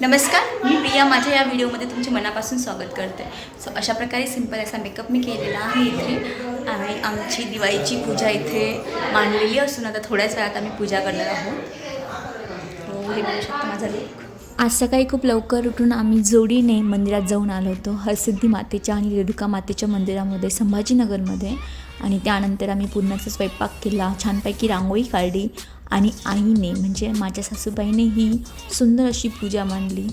नमस्कार मी प्रिया. माझ्या या व्हिडिओमध्ये तुमचे मनापासून स्वागत करते. सो अशा प्रकारे सिंपल असा मेकअप मी केलेला आहे इथे. आणि आमची दिवाळीची पूजा इथे मांडलेली असून आता थोड्याच वेळात आम्ही पूजा करणार आहोत. हो, हे बघू शकता माझा लुक आज सकाळी खूप लवकर उठून आम्ही जोडीने मंदिरात जाऊन आलो होतो. हरसिद्धी मातेच्या आणि रेणुका मातेच्या मंदिरामध्ये संभाजीनगरमध्ये. आणि त्यानंतर आम्ही पूर्णाचा स्वयंपाक केला. छानपैकी रांगोळी काढली. आणि आईने म्हणजे माझ्या सासूबाईने ही सुंदर अशी पूजा मांडली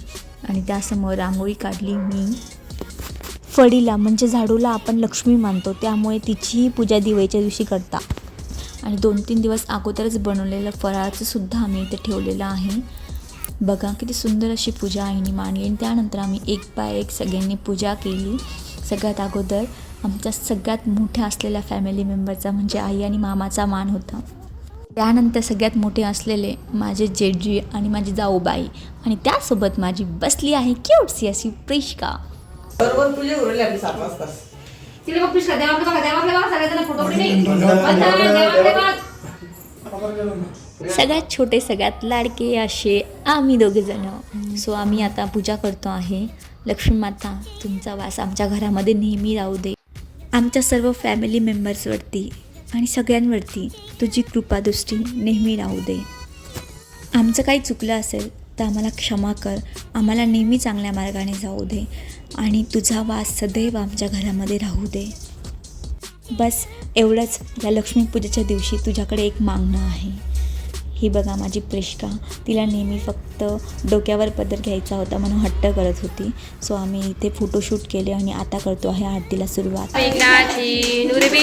आणि त्यासमोर रांगोळी काढली मी. फळीला म्हणजे झाडूला आपण लक्ष्मी मानतो त्यामुळे तिचीही पूजा दिवाळीच्या दिवशी करता. आणि दोन तीन दिवस अगोदरच बनवलेलं फराळाचं सुद्धा आम्ही इथे ठेवलेलं आहे. बघा किती सुंदर अशी पूजा आईने मांडली आणि त्यानंतर आम्ही एक बाय एक सगळ्यांनी पूजा केली. सगळ्यात अगोदर आमच्या सगळ्यात मोठ्या असलेल्या फॅमिली मेंबरचा म्हणजे आई आणि मामाचा मान होता. त्यानंतर सगळ्यात मोठे असलेले माझे जेजी आणि माझी जाऊबाई आणि त्यासोबत माझी बसली आहे क्यूटसी अशी प्रिष्का बरोबर तुझे उरले आपली सात वाजता. तिला बघ बघा बघा सगळ्यांना फोटो. सगळ्यात छोटे सगळ्यात लाडके असे आम्ही दोघे जण सो आम्ही आता पूजा करतो आहे. लक्ष्मी माता तुमचा वास आमच्या घरामध्ये नेहमी राहू दे. आमच्या सर्व फॅमिली मेंबर्सवरती आणि सगळ्यांवरती तुझी कृपादृष्टी नेहमी राहू दे. आमचं काही चुकलं असेल तर आम्हाला क्षमा कर. आम्हाला नेहमी चांगल्या मार्गाने जाऊ दे आणि तुझा वास सदैव आमच्या घरामध्ये राहू दे. बस एवढंच. या लक्ष्मीपूजेच्या दिवशी तुझ्याकडे एक मागणं आहे. ही बघा माझी प्रिष्का. तिला नेहमी फक्त डोक्यावर पदर घ्यायचा होता म्हणून हट्ट करत होती. सो आम्ही इथे फोटोशूट केले आणि आता करतो आहे आरतीला सुरुवात.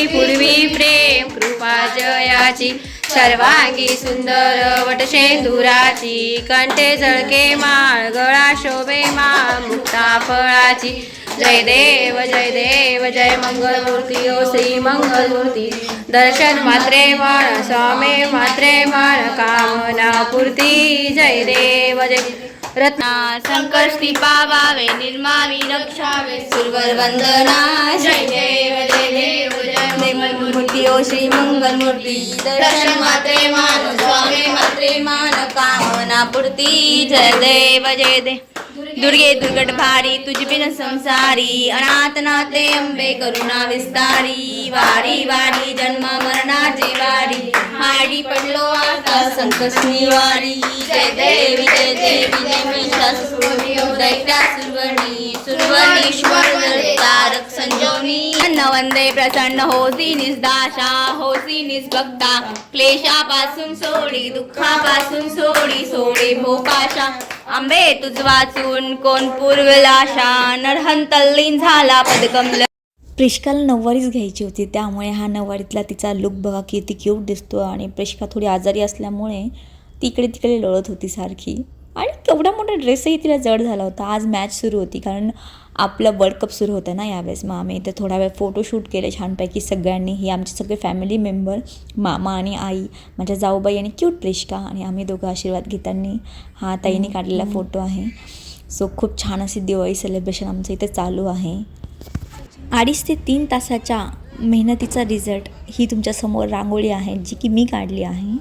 पूर्वी प्रेम कृपा जयाची. सर्वांगी सुंदर वटशेंदुराची कंठे झळके माळ गळा शोभे माळ मुक्ता फळाची. जय देव जय देव जय मंगलमूर्ती ओ श्री मंगलमूर्ती। दर्शन मात्रे माळ स्वामी मात्रे माळ कामना पूर्ती। जय देव जय। रत्ना संकष्टी पावावे निर्मावी रक्षावे सुरवर वंदना। जय देव जय देव जय मंगलमूर्ती ओ श्री मंगलमूर्ती। दर्शन मात्रे मान स्वामी मात्रे मान कामना पूर्ती। जय देव जय देव दुर्गे दुर्गट भारी तुझी बिन संसारी अनाथ नाते अंबे करुणा विस्तारी वारी वारी जन्म मरणाची वारी हाडी पडलो आता संकष्टी वारी जय देवी जय देवी देवी दैत्या सुरवणी सुरवणीश्वर तारक संजोनी अन्न वंदे प्रसन्न होसी निस्दाशा होसी निस्भक्ता. क्लेशापासून सोडी दुःखापासून सोडी सोडी भोपाशा. आंबे तुझ वाचून कोण पूर्वलाशा नरहंतल्लीन झाला पदकमल. प्रिष्काला नऊवारीच घ्यायची होती त्यामुळे हा नऊवारीतला तिचा लुक बघा किती क्यूट दिसतो आणि प्रिष्का थोडी आजारी असल्यामुळे ती इकडे तिकडे लढत होती सारखी. आणि केवढा मोठा ड्रेसही तिला जड झाला होता. आज मॅच सुरू होती कारण आपलं वर्ल्ड कप सुरू होतं ना यावेळेस. मग आम्ही इथे थोडा वेळ फोटोशूट केले छानपैकी सगळ्यांनी. ही आमचे सगळे फॅमिली मेंबर मामा आणि आई माझ्या जाऊबाई आणि क्यूट प्रिष्का आणि आम्ही दोघं आशीर्वाद घेताना हा ताईने काढलेला फोटो आहे. सो खूप छान अशी दिवाळी सेलिब्रेशन आमचं इथे चालू आहे. अडीच ते तीन तासाच्या मेहनतीचा रिझल्ट ही तुमच्यासमोर रांगोळी आहे जी की मी काढली आहे.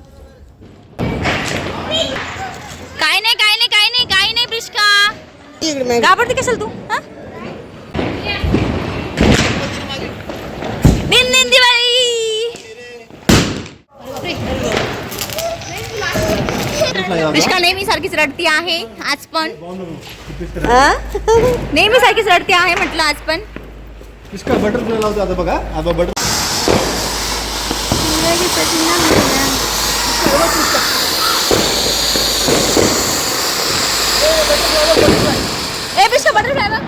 काय नाही काय नाही काय नाही काय नाही प्रिष्का घाबरते कशाल तू? हा? दिन दिन दिवाळी प्रिष्का नेहमी सारखीच रडती आहे आज पण. नेहमी सारखीच रडती आहे म्हटलं आज पण. इसका बटरफ्लाय लावतो आता बघा. आता बटर ए प्रिष्का बटरफ्लाय बघ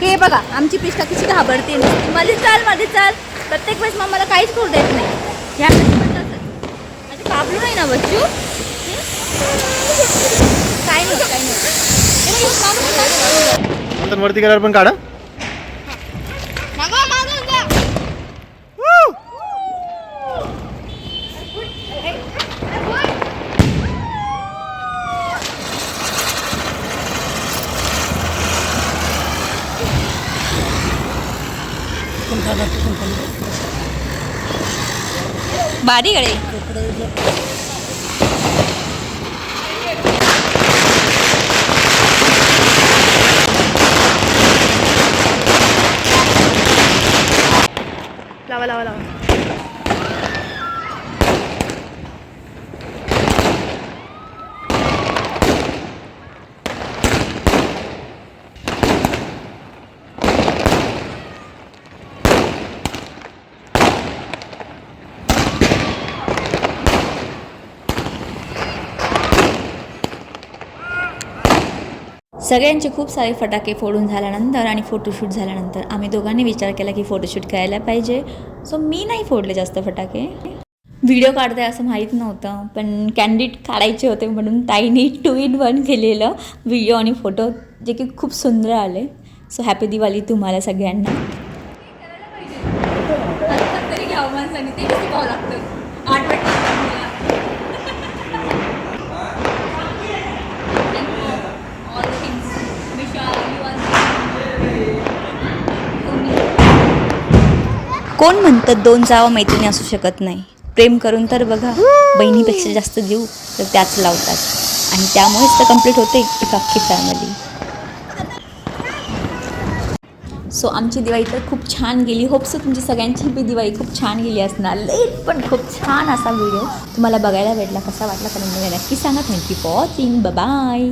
हे बघा आमची पिष्का कशी घाबरते. माझी चाल माझी चाल. प्रत्येक वेळेस मग मला काहीच करू देत नाही. ह्या माझे काबलू नाही ना बच्चू? काय नाही काय नाही. वरती गेल्यावर पण काढा. बारीकडे. सगळ्यांचे खूप सारे फटाके फोडून झाल्यानंतर आणि फोटोशूट झाल्यानंतर आम्ही दोघांनी विचार केला की फोटोशूट करायला पाहिजे. सो मी नाही फोडले जास्त फटाके. व्हिडिओ काढते असं माहीत नव्हतं पण कॅन्डिड काढायचे होते म्हणून ताईने टू इन वन केलेलं व्हिडिओ आणि फोटो जे की खूप सुंदर आले. सो हॅपी दिवाळी तुम्हाला सगळ्यांना. तरी कोण म्हणतं दोन जावा मैत्रिणी असू शकत नाही? प्रेम करून तर बघा. बहिणीपेक्षा जास्त जीव तर त्याच लावतात. आणि त्यामुळेच तर कंप्लीट होते एक अख्खी फॅमिली सो आमची दिवाळी तर खूप छान गेली. होप्स तुमची सगळ्यांची बी दिवाळी खूप छान गेली असणार. लेट पण खूप छान असा व्हिडिओ तुम्हाला बघायला भेटला कसा वाटला? तर नक्की सांगा. Thank you for watching bye